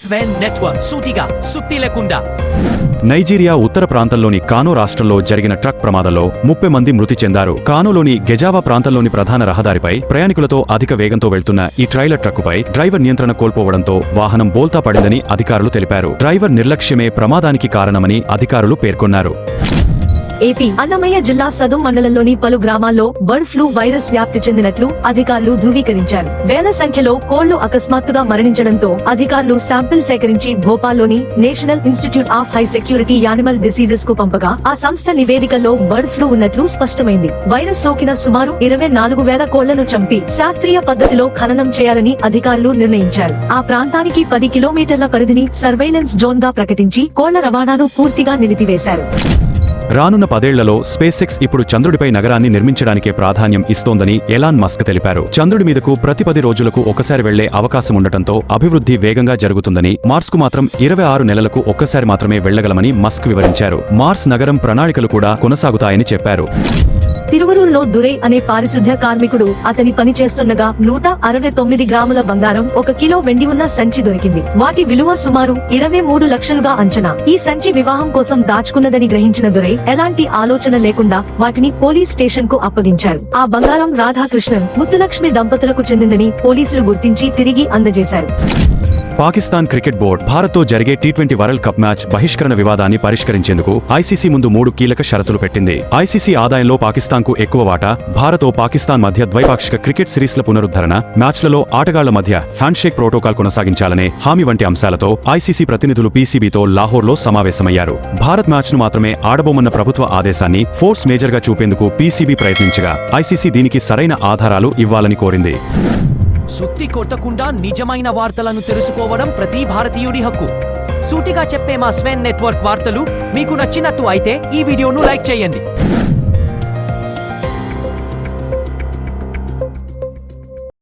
స్వెన్ network సూటిగా సుత్తి లేకుండా నైజీరియా ఉత్తర ప్రాంతంలోని కానో రాష్ట్రంలో జరిగిన ట్రక్ ప్రమాదంలో ముప్పై మంది మృతి చెందారు. కానోలోని గెజావా ప్రాంతంలోని ప్రధాన రహదారిపై ప్రయాణికులతో అధిక వేగంతో వెళ్తున్న ఈ ట్రైలర్ ట్రక్కుపై డ్రైవర్ నియంత్రణ కోల్పోవడంతో వాహనం బోల్తా పడిందని అధికారులు తెలిపారు. డ్రైవర్ నిర్లక్ష్యమే ప్రమాదానికి కారణమని అధికారులు పేర్కొన్నారు. ఏపీ అన్నమయ్య జిల్లా సదుం మండలంలోని పలు గ్రామాల్లో బర్డ్ ఫ్లూ వైరస్ వ్యాప్తి చెందినట్లు అధికారులు ధృవీకరించారు. వేల సంఖ్యలో కోళ్ళు అకస్మాత్తుగా మరణించడంతో అధికారులు శాంపిల్ సేకరించి భోపాల్లోని national institute of high security animal డిసీజెస్కు పంపగా ఆ సంస్థ నివేదికల్లో బర్డ్ ఫ్లూ ఉన్నట్లు స్పష్టమైంది. వైరస్ సోకిన సుమారు ఇరవై నాలుగు వేల కోళ్ళను చంపి శాస్త్రీయ పద్ధతిలో ఖననం చేయాలని అధికారులు నిర్ణయించారు. ఆ ప్రాంతానికి పది కిలోమీటర్ల పరిధిని సర్వైలెన్స్ జోన్గా ప్రకటించి కోళ్ళ రవాణాను పూర్తిగా నిలిపివేశారు. రానున్న పదేళ్ళలో స్పేసెక్స్ ఇప్పుడు చంద్రుడిపై నగరాన్ని నిర్మించడానికే ప్రాధాన్యం ఇస్తోందని ఎలాన్ మస్క్ తెలిపారు. చంద్రుడి మీదకు ప్రతి పది రోజులకు ఒకసారి వెళ్ళే అవకాశం ఉండటంతో అభివృద్ధి వేగంగా జరుగుతుందని మార్స్కు మాత్రం ఇరవై ఆరు నెలలకు ఒక్కసారి మాత్రమే వెళ్ళగలమని మస్క్ వివరించారు. మార్స్ నగరం ప్రణాళికలు కూడా కొనసాగుతాయని చెప్పారు. తిరువరూరులో దురై అనే పారిశుద్ధ్య కార్మికుడు అతని పని చేస్తుండగా నూట అరవై తొమ్మిది గ్రాముల బంగారం ఒక కిలో వెండి ఉన్న సంచి దొరికింది. వాటి విలువ సుమారు ఇరవై మూడు లక్షలుగా అంచనా. ఈ సంచి వివాహం కోసం దాచుకున్నదని గ్రహించిన దురై ఎలాంటి ఆలోచన లేకుండా వాటిని పోలీస్ స్టేషన్కు అప్పగించారు. ఆ బంగారం రాధాకృష్ణన్ ముత్తులక్ష్మి దంపతులకు చెందిందని పోలీసులు గుర్తించి తిరిగి అందజేశారు. పాకిస్తాన్ క్రికెట్ బోర్డు భారత్తో జరిగే T twenty world cup match బహిష్కరణ వివాదాన్ని పరిష్కరించేందుకు ఐసీసీ ముందు మూడు కీలక షరతులు పెట్టింది. ఐసీసీ ఆదాయంలో పాకిస్తాన్కు ఎక్కువ వాటా భారత్ ఓ పాకిస్తాన్ మధ్య ద్వైపాక్షిక క్రికెట్ సిరీస్ల పునరుద్ధరణ మ్యాచ్లలో ఆటగాళ్ళ మధ్య హ్యాండ్షేక్ ప్రోటోకాల్ కొనసాగించాలనే హామీ వంటి అంశాలతో ఐసీసీ ప్రతినిధులు పీసీబీతో లాహోర్లో సమావేశమయ్యారు. భారత్ మ్యాచ్ను మాత్రమే ఆడబోమన్న ప్రభుత్వ ఆదేశాన్ని ఫోర్స్ మేజర్గా చూపేందుకు పీసీబీ ప్రయత్నించగా ఐసీసీ దీనికి సరైన ఆధారాలు ఇవ్వాలని కోరింది. సుత్తి కొట్టకుండా నిజమైన వార్తలను తెలుసుకోవడం ప్రతి భారతీయుడి హక్కు. సూటిగా చెప్పే మా స్వెన్ నెట్వర్క్ వార్తలు మీకు నచ్చినట్టు అయితే ఈ వీడియోను లైక్ చేయండి.